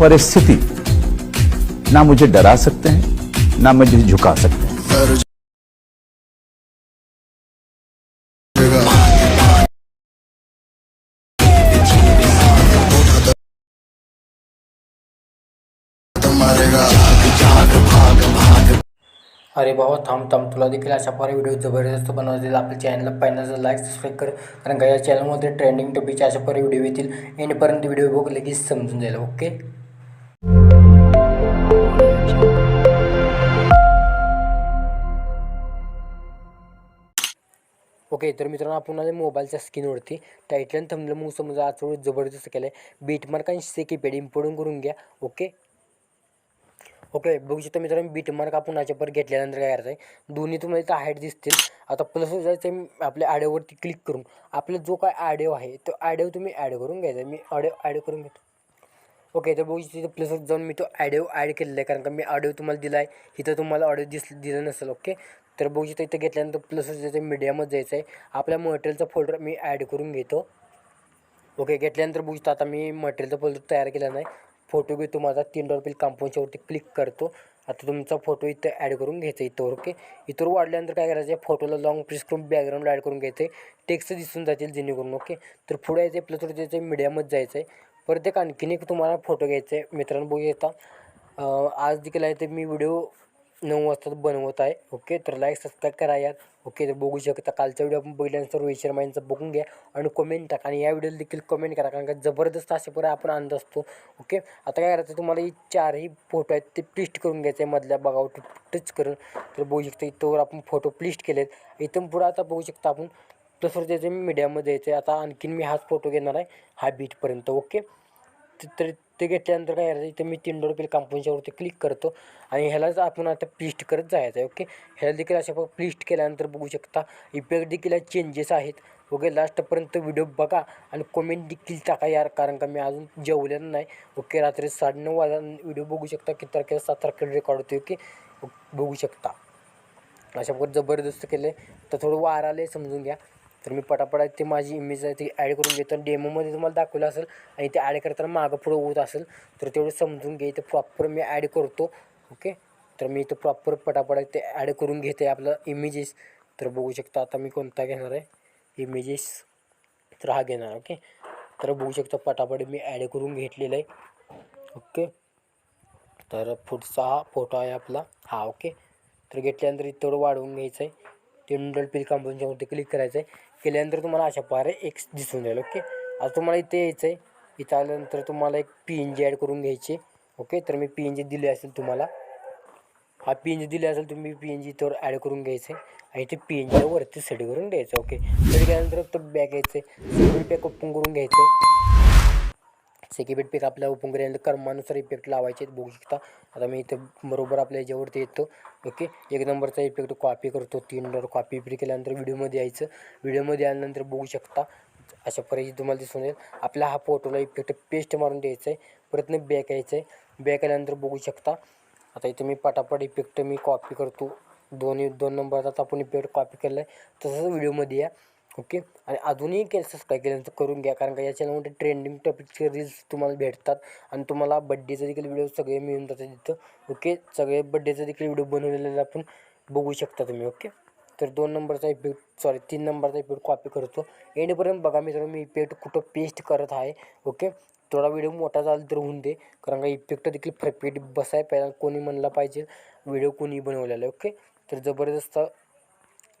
परिस्थिति। ना मुझे डरा सकते हैं, ना मुझे झुका सकते हैं। अरे बाबा, थांब थांब, तुला देखील अशा प्रकारे व्हिडिओ ज़बरदस्त बनवतील. आपल्या चॅनलला पहिल्यांदा लाईक सबस्क्राईब कर. कारण का या चॅनलमध्ये ट्रेंडिंग टॉपिकचे अशा प्रकारे व्हिडिओ येतील. एंडपर्यंत व्हिडिओ बघ लगेच समजून जाईल ओके ओके तर मित्रांनो आपण आले मोबाईलच्या स्क्रीनवरती टाईटल थंबलं मग समजा आज जबरदस्त केलं आहे बीटमार्क आणि सेकीपॅड इम्पोर्टून करून घ्या. ओके ओके बघू शकता मित्रांनो बीटमार्क आपण याच्यावर घेतल्यानंतर काय करायचं आहे दोन्ही तुम्हाला इथं हाईट दिसतील. आता प्लस जायचं आहे आपल्या आडिओवरती क्लिक करून. आपला जो काय आडिओ आहे तो आडिओ तुम्ही ॲड करून घ्यायचा. मी ऑडिओ ॲड करून घेतो. ओके तर बघू तिथं प्लस जाऊन मी तो ॲडिओ ॲड केलेला आहे. कारण का मी ऑडिओ तुम्हाला दिला आहे इथं तुम्हाला ऑडिओ दिस दिलं नसेल. ओके तर बघू शकता इथं घेतल्यानंतर प्लस जायचं मीडियामध्ये जायचं आहे. आपल्या मटेरियलचा फोल्डर मी ॲड करून घेतो. ओके घेतल्यानंतर बघू शकता आता मी मटेरियलचा फोल्डर तयार केला नाही. फोटो घेतो माझा तीन डॉलर कंपाऊंडच्यावरती क्लिक करतो. आता तुमचा फोटो इथं ॲड करून घ्यायचा इथं ओके इथं वाढल्यानंतर काय करायचं आहे? फोटोला लॉंग प्रेस करून बॅकग्राऊंड ॲड करून घ्यायचं आहे. टेक्स्ट दिसून जातील जेणेकरून ओके तर पुढे यायचं आहे प्लस थोडं जायचं मीडियामध्ये जायचं आहे परत एक आणखीन एक तुम्हाला फोटो घ्यायचा आहे. मित्रांनो बघू येता आज देखील आहे ते मी व्हिडिओ नऊ वाजता बनवत आहे. ओके? तर लाईक सबस्क्राईब करा यार ओके? तर बघू शकता कालचा व्हिडिओ आपण बघितल्यानंतर रोहित शर्मा यांचा बघून घ्या आणि कमेंट टाका. आणि या व्हिडिओला देखील कमेंट करा कारण का जबरदस्त असे पर्यंत आपण आणत असतो. ओके? आता काय करायचं? तुम्हाला ही चारही फोटो आहेत ते प्लिस्ट करून घ्यायचे आहे मधल्या बघावर टच करून. तर बघू शकता इथंवर आपण फोटो प्लिस्ट आहेत इथून पुढं आता बघू शकता आपण तसं त्याचे मी मीडियामध्ये यायचं आहे आता आणखीन मी हाच फोटो घेणार आहे. हा बीटपर्यंत ओके? तर ते घेतल्यानंतर काय करायचं इथे मी तीन रुपये कंपनीच्यावरती क्लिक करतो आणि ह्यालाच आपण आता प्लिस्ट करत जायचं आहे ओके ह्याला देखील अशा प्लिस्ट केल्यानंतर बघू शकता इफेक्ट देखील चेंजेस आहेत ओके लास्टपर्यंत व्हिडिओ बघा आणि कमेंट देखील टाका यार कारण का मी अजून जेवलेलं नाही ओके रात्री साडेनऊ वाजा व्हिडिओ बघू शकता किती तारखेला सात तारखेला रेकॉर्ड होते ओके बघू शकता. अशा प्रकारे जबरदस्त केलं तर थोडं वार आलं समजून घ्या. तर मी पटापट ते माझी इमेज आहे ती ॲड करून घेतो. डेमोमध्ये तुम्हाला दाखवलं असेल आणि ते ॲड करताना मागं पुढं होत असेल तर तेवढं समजून घे. ते प्रॉपर मी ॲड करतो. ओके तर मी इथं प्रॉपर पटापट ते ॲड करून घेते आपलं इमेजेस तर बघू शकता आता मी कोणता घेणार आहे? इमेजेस तर हा घेणार ओके तर बघू शकता पटापट मी ॲड करून घेतलेलं आहे. ओके तर पुढचा हा फोटो आहे आपला. हा ओके तर घेतल्यानंतर इथं तेवढं वाढवून घ्यायचं आहे. ते डॉल पिल कांपाऊंडच्यावरती क्लिक करायचं आहे केल्यानंतर तुम्हाला अशा प्रकारे एक दिसून जाईल ओके आता तुम्हाला इथे यायचं आहे इथं आल्यानंतर तुम्हाला एक पी एन जी ॲड करून घ्यायची ओके तर मी पी एन जी दिली असेल तुम्हाला हा पी एन जी दिली असेल तुम्ही पी एन जी तर ॲड करून घ्यायचं आहे आणि ते पी एन जीवरती सेट करून द्यायचं ओके सेट केल्यानंतर तो बॅग यायचं आहे सेकंड पॅक ओपन करून घ्यायचं आहे सेकंड पिक आपल्या ओपन कर्मानुसार इफेक्ट लावायचे आहेत बघू शकता. आता मी इथं बरोबर आपल्या याच्यावरती येतो. ओके? एक नंबरचा इफेक्ट कॉपी करतो तीन नंबर कॉपी इफेक्ट केल्यानंतर व्हिडिओमध्ये यायचं. व्हिडिओमध्ये आल्यानंतर बघू शकता अशा प्रकारे तुम्हाला दिसून येईल. आपला हा फोटोला इफेक्ट पेस्ट मारून द्यायचं आहे परत बॅक यायचं आहे बॅक आल्यानंतर बघू शकता. आता इथे मी पटापट इफेक्ट मी कॉपी करतो. दोन्ही दोन नंबरचा आपण इफेक्ट कॉपी केला आहे तसंच व्हिडिओमध्ये या. ओके? आणि अजूनही केलं सबस्क्राईब केल्यानंतर करून घ्या कारण का या चॅनलमध्ये ट्रेंडिंग टॉपिकचे रील्स तुम्हाला भेटतात आणि तुम्हाला बड्डेचे देखील व्हिडिओ सगळे मिळून जातात तिथं ओके? सगळे बड्डेचे देखील व्हिडिओ बनवलेले आपण बघू शकता तुम्ही ओके? तर दोन नंबरचा इफेक्ट सॉरी तीन नंबरचा इफेक्ट कॉपी करतो. एंडपर्यंत बघा मित्रांनो मी इफेक्ट कुठं पेस्ट करत आहे ओके? थोडा व्हिडिओ मोठा झाला तर होऊन दे कारण का इफेक्ट देखील फरफेट बसाय पाहिजे कोणी म्हणला पाहिजे व्हिडिओ कोणी बनवलेला आहे ओके? तर जबरदस्त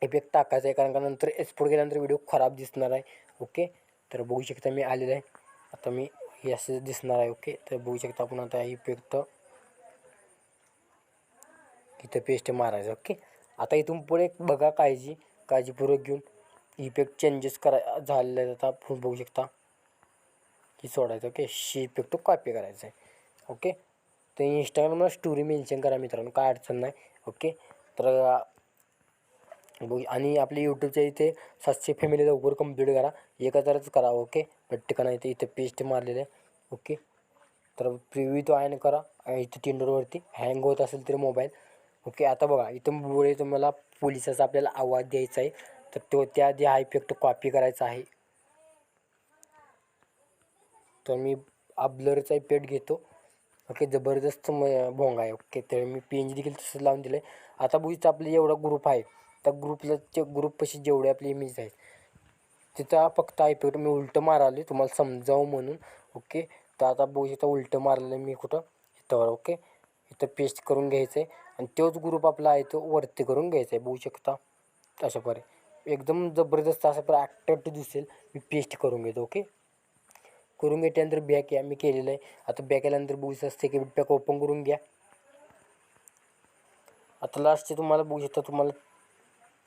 इफेक्ट टाकायचा आहे कारण का नंतर एक्सपोर्ट केल्यानंतर व्हिडिओ खराब दिसणार आहे ओके तर बघू शकता मी आलेलं आहे. आता मी हे असं दिसणार आहे ओके तर बघू शकता आपण आता इफेक्ट इथं पेस्ट मारायचं ओके आता इथून पुढे बघा काळजी काळजीपूर्वक घेऊन इफेक्ट चेंजेस करा झालेला आहे आता. आपण बघू शकता. की सोडायचं ओके शी इफेक्ट कॉपी करायचं आहे ओके तर इंस्टाग्रामला स्टोरी मेन्शन करा मित्रांनो काय अडचण नाही ओके तर बघ आणि आपली यूट्यूबच्या इथे सातशे फॅमिली लवकर कंप्लीट करा. एक हजारच करा ओके पट्टिकाना इथे इथे पेस्ट मारलेलं आहे ओके तर प्रिव्ह्यू तो आहे करा इथे टिंडरवरती हँग होत असेल तरी मोबाईल ओके आता बघा इथं पुढे तुम्हाला पोलिसाचा आपल्याला आवाज द्यायचा आहे. तर तो त्याआधी हा इफेक्ट कॉपी करायचा आहे. तर मी ब्लरचा इफेक्ट घेतो ओके जबरदस्त म- भोंगा आहे ओके तर मी पी एन जी देखील तसंच लावून दिलं आहे आता बुईचा आपलं एवढा ग्रुप आहे. त्या ग्रुपला ते ग्रुपपाशी जेवढे आपले इमेज आहेत तिथं फक्त आय पी मी उलटं माराले तुम्हाला समजावं म्हणून ओके तर आता बघू इथं उलटं मारलेलं मी कुठं? इथं ओके इथं पेस्ट करून घ्यायचं आहे आणि तोच ग्रुप आपला आहे तो वरती करून घ्यायचा आहे बघू शकता. अशा परे एकदम जबरदस्त असा पर ॲक्टॅक्ट दिसेल मी पेस्ट करून घेतो ओके करून घेतल्यानंतर बॅक या मी केलेलं आहे. आता बॅक आल्यानंतर बघू असते की पॅक ओपन करून घ्या. आता लास्टचे तुम्हाला बघू शकता तुम्हाला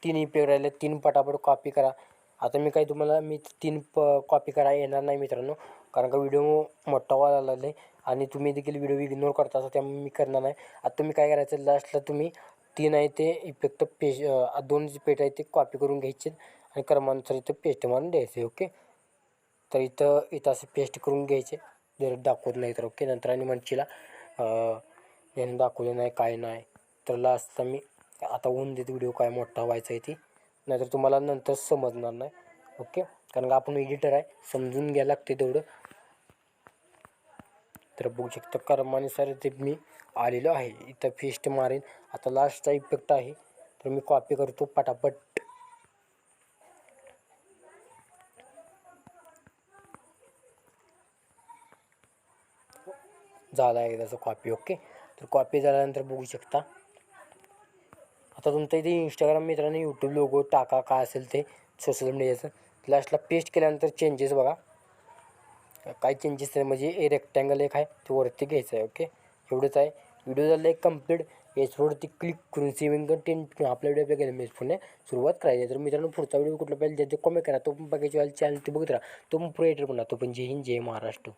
तीन इफेक्ट राहिले तीन पटापट कॉपी करा. आता मी काही तुम्हाला मी तीन प कॉपी करा येणार नाही मित्रांनो. कारण का व्हिडिओ मोठा व्हायला लागला आहे आणि तुम्ही देखील व्हिडिओ इग्नोर करता असं त्यामुळे मी करणार नाही. आता तुम्ही काय करायचं लास्टला तुम्ही तीन आहे ते इफेक्ट पेज दोन जे पेट आहे ते कॉपी करून घ्यायचे आणि क्रमानुसार इथं पेस्ट मारून द्यायचे ओके तर इथं इथं असं पेस्ट करून घ्यायचे. जर दाखवत नाही तर ओके नंतर आणि म्हणशीला याने दाखवलं नाही काय नाही. तर लास्टला मी आता होऊन देत व्हिडिओ काय मोठा व्हायचा आहे ती. नाहीतर तुम्हाला नंतर समजणार नाही. ओके कारण का आपण एडिटर आहे समजून घ्यायला लागते तेवढं. तर बघू शकता कर्मानुसार ते मी आलेलो आहे. इथं फिस्ट मारेन. आता लास्टचा इफेक्ट आहे. तर मी कॉपी करतो पटापट. झाला आहे त्याचं कॉपी ओके तर कॉपी झाल्यानंतर बघू शकता. आता तुमचं इथे इंस्टाग्राम मित्रांनो यूट्यूब लोगो टाका काय असेल ते सोशल मीडियाचं लास्टला पेस्ट केल्यानंतर चेंजेस बघा. काय चेंजेस आहे म्हणजे ए रेक्टँगल एक आहे ते वरती घ्यायचं आहे ओके एवढंच आहे. व्हिडिओ झाला एक कंप्लीट याच्यावरती क्लिक करून सेविंग कंटेंट आपल्या व्हिडिओ बघायला मिळेल पुणे सुरुवात करायची आहे. तर मित्रांनो पुढचा व्हिडिओ कुठला पाहिजे ज्याचे कमेंट करा तो पण बघायची चॅनल ते बघत राहा. तो पण क्रिएटर म्हणा तो पण जय हिंद जय महाराष्ट्र.